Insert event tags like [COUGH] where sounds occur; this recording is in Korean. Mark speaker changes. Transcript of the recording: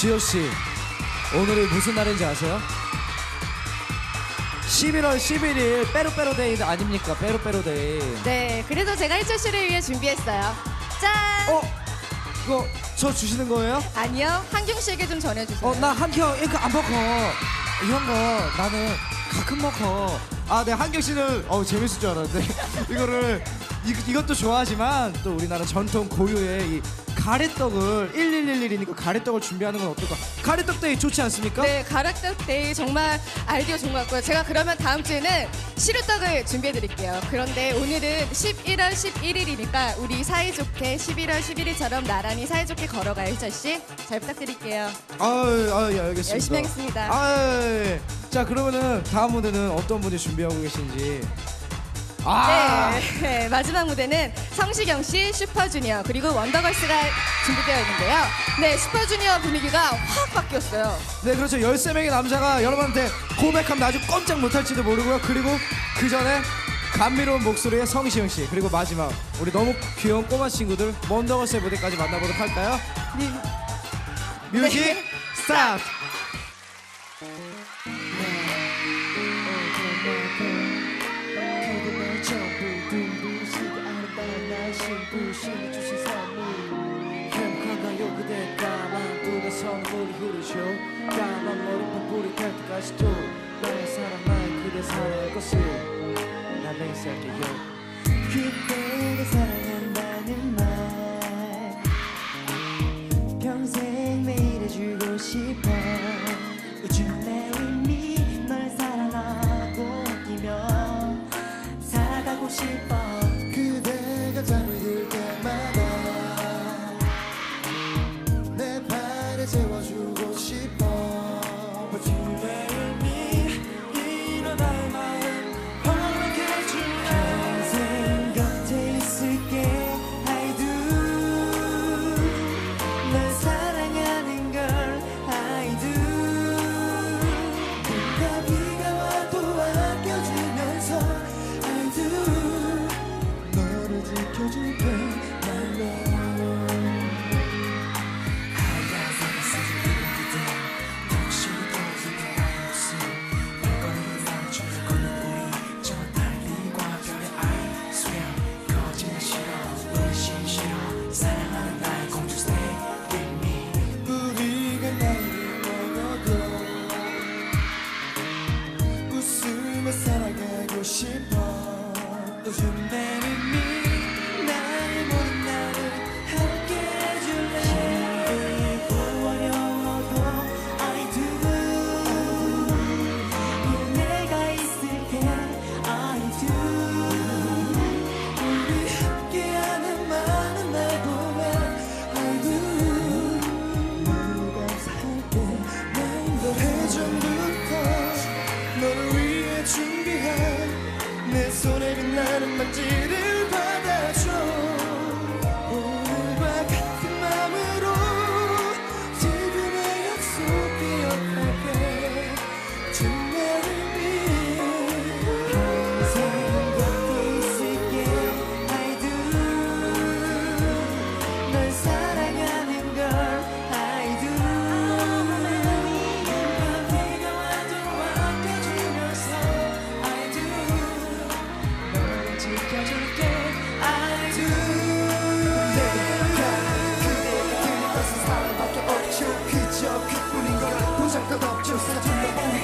Speaker 1: 지효 씨, 오늘이 무슨 날인지 아세요? 11월 11일 빼로빼로데이 아닙니까? 빼로빼로데이.
Speaker 2: 네, 그래서 제가 희철 씨를 위해 준비했어요. 짠!
Speaker 1: 어? 이거 저 주시는 거예요?
Speaker 2: 아니요, 한경 씨에게 좀 전해주세요.
Speaker 1: 어, 나 한경 이거 안 먹어. 이런 거 나는 가끔 먹어. 아, 네 한경 씨는 어 재밌을 줄 알았는데 [LAUGHS] 이거를 이, 이것도 좋아하지만 또 우리나라 전통 고유의 이 가래떡을 1111이니까 가래떡을 준비하는 건 어떨까? 가래떡 데이 좋지 않습니까?
Speaker 2: 네, 가락떡 데이 정말 아이디어 좋은 것 같고요. 제가 그러면 다음 주에는 시루떡을 준비해 드릴게요. 그런데 오늘은 11월 11일이니까 우리 사이좋게 11월 11일처럼 나란히 사이좋게 걸어가요, 희철 씨. 잘 부탁드릴게요.
Speaker 1: 아유, 아유, 예, 알겠습니다.
Speaker 2: 열심히 하겠습니다.
Speaker 1: 아, 예, 예. 자, 그러면은 다음 무대는 어떤 분이 준비하고 계신지. 아,
Speaker 2: 네, [LAUGHS] 네, 마지막 무대는 성시경 씨, 슈퍼주니어 그리고 원더걸스가 준비되어 있는데요. 네, 슈퍼주니어 분위기가 확 바뀌었어요.
Speaker 1: 네, 그렇죠. 13명의 남자가 여러분한테 고백하면 아주 꼼짝 못할지도 모르고요. 그리고 그 전에 감미로운 목소리의 성시영 씨. 그리고 마지막 우리 너무 귀여운 꼬마 친구들 원더걸스의 무대까지 만나보도록 할까요?
Speaker 2: 네.
Speaker 1: 뮤직
Speaker 2: 네.
Speaker 1: 스타트!
Speaker 3: 신부신이 주신 선물 행복한가요 그대 까만 눈에 선물이 흐르죠 까만 머리판 불이 탈 때까지도
Speaker 4: 발에 재 살아 보잘 것없